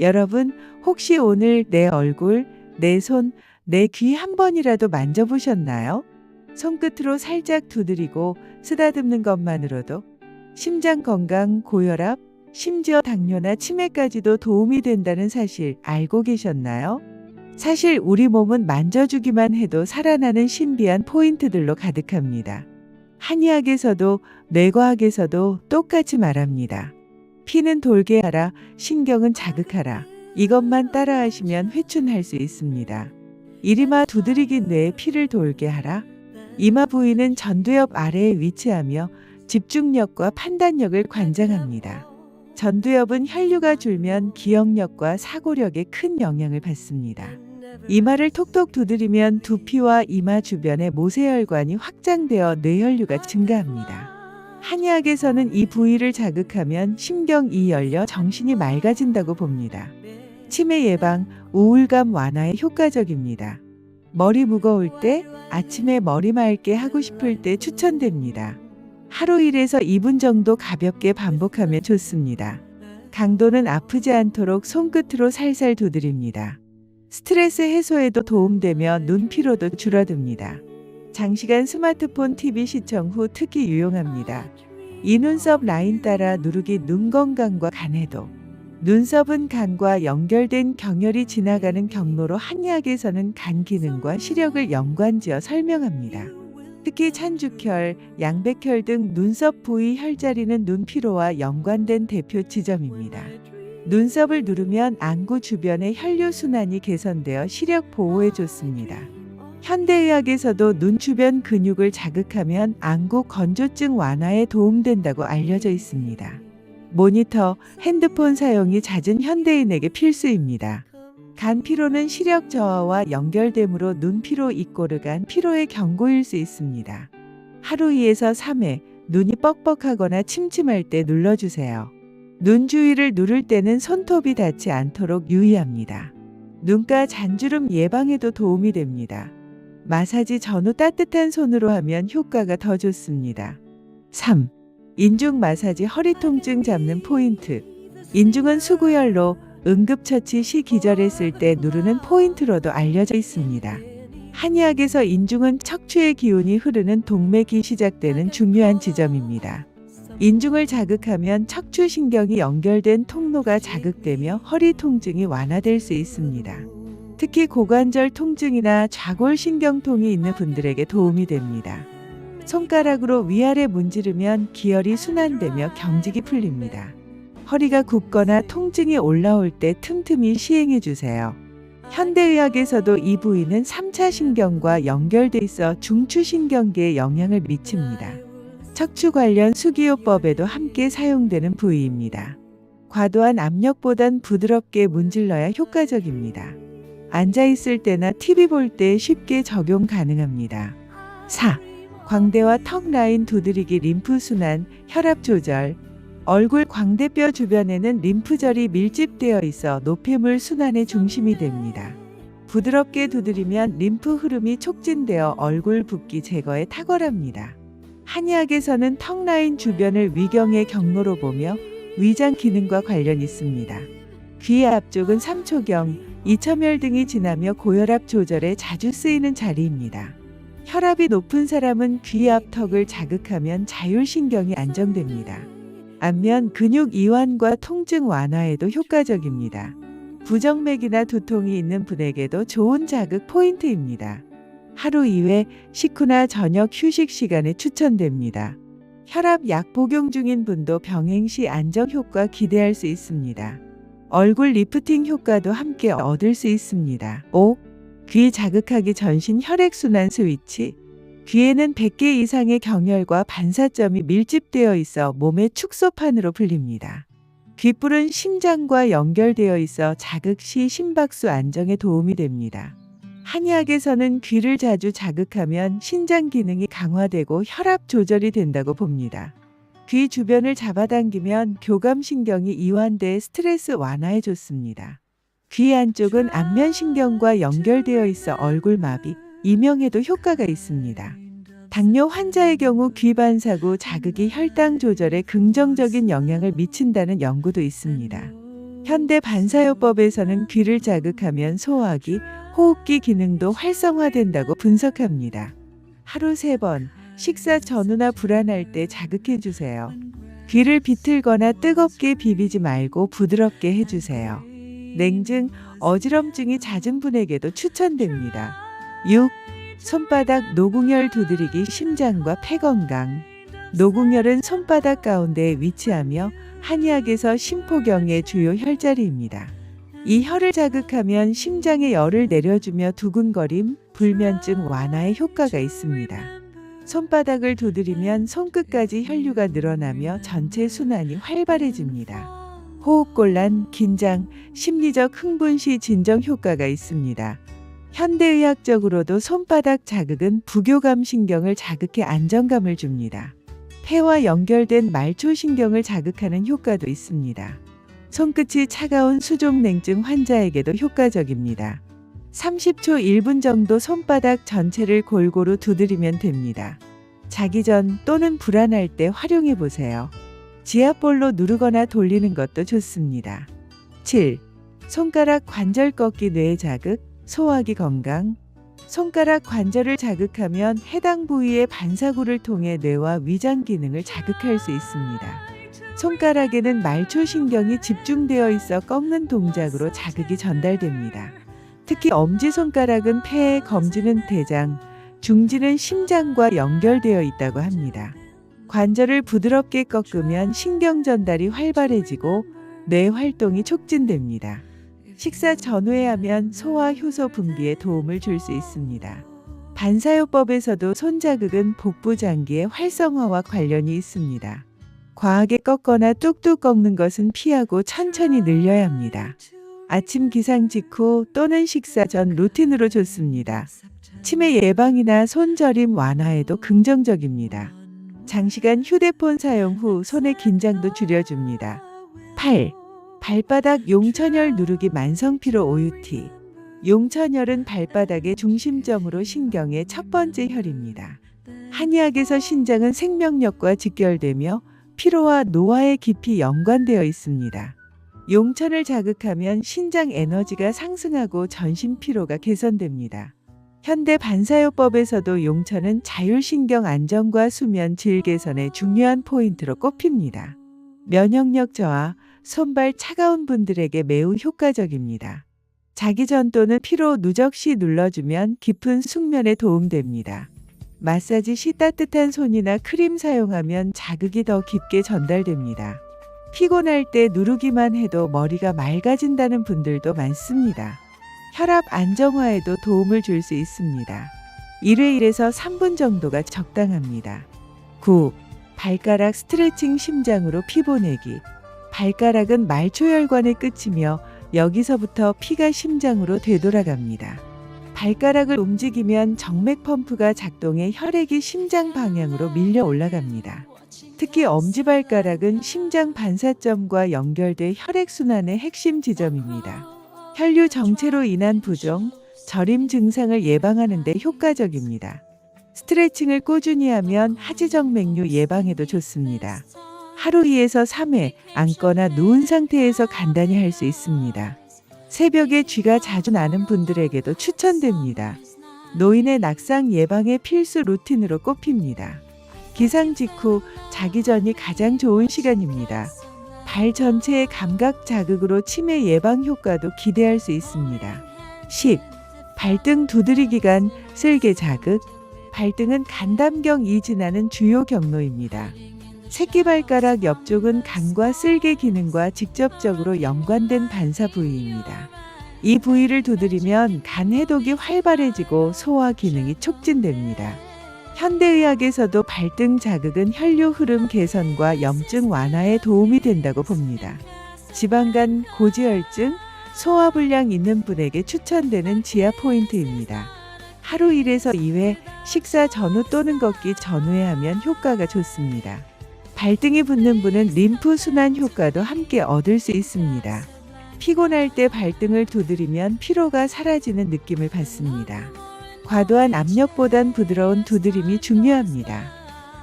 여러분, 혹시 오늘 내 얼굴, 내 손, 내 귀 한 번이라도 만져보셨나요? 손끝으로 살짝 두드리고 쓰다듬는 것만으로도 심장 건강, 고혈압, 심지어 당뇨나 치매까지도 도움이 된다는 사실 알고 계셨나요? 사실 우리 몸은 만져주기만 해도 살아나는 신비한 포인트들로 가득합니다. 한의학에서도 뇌과학에서도 똑같이 말합니다. 피는 돌게 하라, 신경은 자극하라. 이것만 따라하시면 회춘할 수 있습니다. 이리마 두드리기 뇌에 피를 돌게 하라. 이마 부위는 전두엽 아래에 위치하며 집중력과 판단력을 관장합니다. 전두엽은 혈류가 줄면 기억력과 사고력에 큰 영향을 받습니다. 이마를 톡톡 두드리면 두피와 이마 주변의 모세혈관이 확장되어 뇌혈류가 증가합니다. 한의학에서는 이 부위를 자극하면 심경이 열려 정신이 맑아진다고 봅니다. 치매 예방, 우울감 완화에 효과적입니다. 머리 무거울 때, 아침에 머리 맑게 하고 싶을 때 추천됩니다. 하루 1에서 2분 정도 가볍게 반복하면 좋습니다. 강도는 아프지 않도록 손끝으로 살살 두드립니다. 스트레스 해소에도 도움되며 눈 피로도 줄어듭니다. 장시간 스마트폰 TV 시청 후 특히 유용합니다. 이 눈썹 라인 따라 누르기 눈 건강과 간에도 눈썹은 간과 연결된 경혈이 지나가는 경로로 한의학에서는 간 기능과 시력을 연관지어 설명합니다. 특히 찬죽혈, 양백혈 등 눈썹 부위 혈자리는 눈 피로와 연관된 대표 지점입니다. 눈썹을 누르면 안구 주변의 혈류 순환이 개선되어 시력 보호에 좋습니다. 현대의학에서도 눈 주변 근육을 자극하면 안구 건조증 완화에 도움된다고 알려져 있습니다. 모니터, 핸드폰 사용이 잦은 현대인에게 필수입니다. 간 피로는 시력 저하와 연결되므로 눈 피로 이꼬르 간 피로의 경고일 수 있습니다. 하루 2에서 3회 눈이 뻑뻑하거나 침침할 때 눌러주세요. 눈 주위를 누를 때는 손톱이 닿지 않도록 유의합니다. 눈가 잔주름 예방에도 도움이 됩니다. 마사지 전후 따뜻한 손으로 하면 효과가 더 좋습니다. 3. 인중 마사지 허리 통증 잡는 포인트. 인중은 수구열로 응급처치 시 기절했을 때 누르는 포인트로도 알려져 있습니다. 한의학에서 인중은 척추의 기운이 흐르는 동맥이 시작되는 중요한 지점입니다. 인중을 자극하면 척추 신경이 연결된 통로가 자극되며 허리 통증이 완화될 수 있습니다. 특히 고관절 통증이나 좌골신경통이 있는 분들에게 도움이 됩니다. 손가락으로 위아래 문지르면 기혈이 순환되며 경직이 풀립니다. 허리가 굽거나 통증이 올라올 때 틈틈이 시행해 주세요. 현대의학에서도 이 부위는 3차 신경과 연결돼 있어 중추신경계에 영향을 미칩니다. 척추 관련 수기요법에도 함께 사용되는 부위입니다. 과도한 압력보단 부드럽게 문질러야 효과적입니다. 앉아 있을 때나 TV 볼 때 쉽게 적용 가능합니다. 4. 광대와 턱 라인 두드리기 림프 순환, 혈압 조절. 얼굴 광대뼈 주변에는 림프절이 밀집되어 있어 노폐물 순환의 중심이 됩니다. 부드럽게 두드리면 림프 흐름이 촉진되어 얼굴 붓기 제거에 탁월합니다. 한의학에서는 턱 라인 주변을 위경의 경로로 보며 위장 기능과 관련 있습니다. 귀 앞쪽은 삼초경, 이처멸 등이 지나며 고혈압 조절에 자주 쓰이는 자리입니다. 혈압이 높은 사람은 귀 앞 턱을 자극하면 자율신경이 안정됩니다. 안면 근육 이완과 통증 완화에도 효과적입니다. 부정맥이나 두통이 있는 분에게도 좋은 자극 포인트입니다. 하루 2회 식후나 저녁 휴식 시간에 추천됩니다. 혈압 약 복용 중인 분도 병행 시 안정 효과 기대할 수 있습니다. 얼굴 리프팅 효과도 함께 얻을 수 있습니다. 5. 귀 자극하기 전신 혈액순환 스위치. 귀에는 100개 이상의 경혈과 반사점이 밀집되어 있어 몸의 축소판으로 불립니다. 귓불은 심장과 연결되어 있어 자극 시 심박수 안정에 도움이 됩니다. 한의학에서는 귀를 자주 자극하면 신장 기능이 강화되고 혈압 조절이 된다고 봅니다. 귀 주변을 잡아당기면 교감신경이 이완돼 스트레스 완화에 좋습니다. 귀 안쪽은 안면신경과 연결되어 있어 얼굴 마비, 이명에도 효과가 있습니다. 당뇨 환자의 경우 귀 반사구 자극이 혈당 조절에 긍정적인 영향을 미친다는 연구도 있습니다. 현대 반사요법에서는 귀를 자극하면 소화기, 호흡기 기능도 활성화된다고 분석합니다. 하루 세번 식사 전후나 불안할 때 자극해 주세요. 귀를 비틀거나 뜨겁게 비비지 말고 부드럽게 해주세요. 냉증, 어지럼증이 잦은 분에게도 추천됩니다. 6. 손바닥 노궁혈 두드리기 심장과 폐 건강. 노궁혈은 손바닥 가운데에 위치하며 한의학에서 심포경의 주요 혈자리입니다. 이 혈을 자극하면 심장의 열을 내려주며 두근거림, 불면증 완화에 효과가 있습니다. 손바닥을 두드리면 손끝까지 혈류가 늘어나며 전체 순환이 활발해집니다. 호흡곤란, 긴장, 심리적 흥분 시 진정 효과가 있습니다. 현대의학적으로도 손바닥 자극은 부교감 신경을 자극해 안정감을 줍니다. 폐와 연결된 말초 신경을 자극하는 효과도 있습니다. 손끝이 차가운 수족냉증 환자에게도 효과적입니다. 30초 1분 정도 손바닥 전체를 골고루 두드리면 됩니다. 자기 전 또는 불안할 때 활용해 보세요. 지압볼로 누르거나 돌리는 것도 좋습니다. 7. 손가락 관절 꺾기 뇌 자극, 소화기 건강. 손가락 관절을 자극하면 해당 부위의 반사구를 통해 뇌와 위장 기능을 자극할 수 있습니다. 손가락에는 말초신경이 집중되어 있어 꺾는 동작으로 자극이 전달됩니다. 특히 엄지손가락은 폐에 검지는 대장, 중지는 심장과 연결되어 있다고 합니다. 관절을 부드럽게 꺾으면 신경 전달이 활발해지고 뇌 활동이 촉진됩니다. 식사 전후에 하면 소화 효소 분비에 도움을 줄 수 있습니다. 반사요법에서도 손자극은 복부 장기의 활성화와 관련이 있습니다. 과하게 꺾거나 뚝뚝 꺾는 것은 피하고 천천히 늘려야 합니다. 아침 기상 직후 또는 식사 전 루틴으로 좋습니다. 치매 예방이나 손저림 완화에도 긍정적입니다. 장시간 휴대폰 사용 후 손의 긴장도 줄여줍니다. 8. 발바닥 용천혈 누르기 만성피로 OUT. 용천혈은 발바닥의 중심점으로 신경의 첫 번째 혈입니다. 한의학에서 신장은 생명력과 직결되며 피로와 노화에 깊이 연관되어 있습니다. 용천을 자극하면 신장 에너지가 상승하고 전신 피로가 개선됩니다. 현대 반사요법에서도 용천은 자율신경 안정과 수면 질 개선의 중요한 포인트로 꼽힙니다. 면역력 저하, 손발 차가운 분들에게 매우 효과적입니다. 자기 전 또는 피로 누적 시 눌러주면 깊은 숙면에 도움됩니다. 마사지 시 따뜻한 손이나 크림 사용하면 자극이 더 깊게 전달됩니다. 피곤할 때 누르기만 해도 머리가 맑아진다는 분들도 많습니다. 혈압 안정화에도 도움을 줄 수 있습니다. 1회 1에서 3분 정도가 적당합니다. 9. 발가락 스트레칭 심장으로 피 보내기. 발가락은 말초혈관의 끝이며 여기서부터 피가 심장으로 되돌아갑니다. 발가락을 움직이면 정맥 펌프가 작동해 혈액이 심장 방향으로 밀려 올라갑니다. 특히 엄지발가락은 심장 반사점과 연결돼 혈액순환의 핵심 지점입니다. 혈류 정체로 인한 부종, 저림 증상을 예방하는 데 효과적입니다. 스트레칭을 꾸준히 하면 하지정맥류 예방에도 좋습니다. 하루 2에서 3회 앉거나 누운 상태에서 간단히 할 수 있습니다. 새벽에 쥐가 자주 나는 분들에게도 추천됩니다. 노인의 낙상 예방의 필수 루틴으로 꼽힙니다. 기상 직후 자기 전이 가장 좋은 시간입니다. 발 전체의 감각 자극으로 치매 예방 효과도 기대할 수 있습니다. 10. 발등 두드리기 간 쓸개 자극. 발등은 간담경이 지나는 주요 경로입니다. 새끼발가락 옆쪽은 간과 쓸개 기능과 직접적으로 연관된 반사 부위입니다. 이 부위를 두드리면 간 해독이 활발해지고 소화 기능이 촉진됩니다. 현대의학에서도 발등 자극은 혈류 흐름 개선과 염증 완화에 도움이 된다고 봅니다. 지방간 고지혈증, 소화불량 있는 분에게 추천되는 지하 포인트입니다. 하루 1에서 2회 식사 전후 또는 걷기 전후에 하면 효과가 좋습니다. 발등이 붓는 분은 림프 순환 효과도 함께 얻을 수 있습니다. 피곤할 때 발등을 두드리면 피로가 사라지는 느낌을 받습니다. 과도한 압력보단 부드러운 두드림이 중요합니다.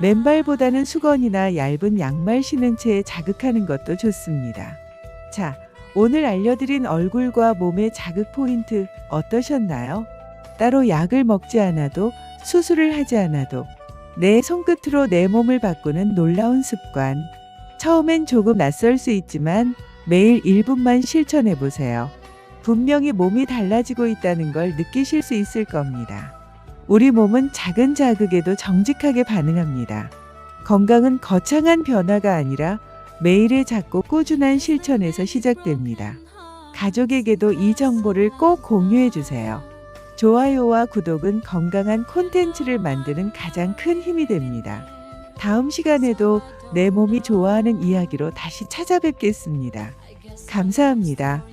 맨발보다는 수건이나 얇은 양말 신은 채 자극하는 것도 좋습니다. 자, 오늘 알려드린 얼굴과 몸의 자극 포인트 어떠셨나요? 따로 약을 먹지 않아도 수술을 하지 않아도 내 손끝으로 내 몸을 바꾸는 놀라운 습관. 처음엔 조금 낯설 수 있지만 매일 1분만 실천해 보세요. 분명히 몸이 달라지고 있다는 걸 느끼실 수 있을 겁니다. 우리 몸은 작은 자극에도 정직하게 반응합니다. 건강은 거창한 변화가 아니라 매일의 작고 꾸준한 실천에서 시작됩니다. 가족에게도 이 정보를 꼭 공유해 주세요. 좋아요와 구독은 건강한 콘텐츠를 만드는 가장 큰 힘이 됩니다. 다음 시간에도 내 몸이 좋아하는 이야기로 다시 찾아뵙겠습니다. 감사합니다.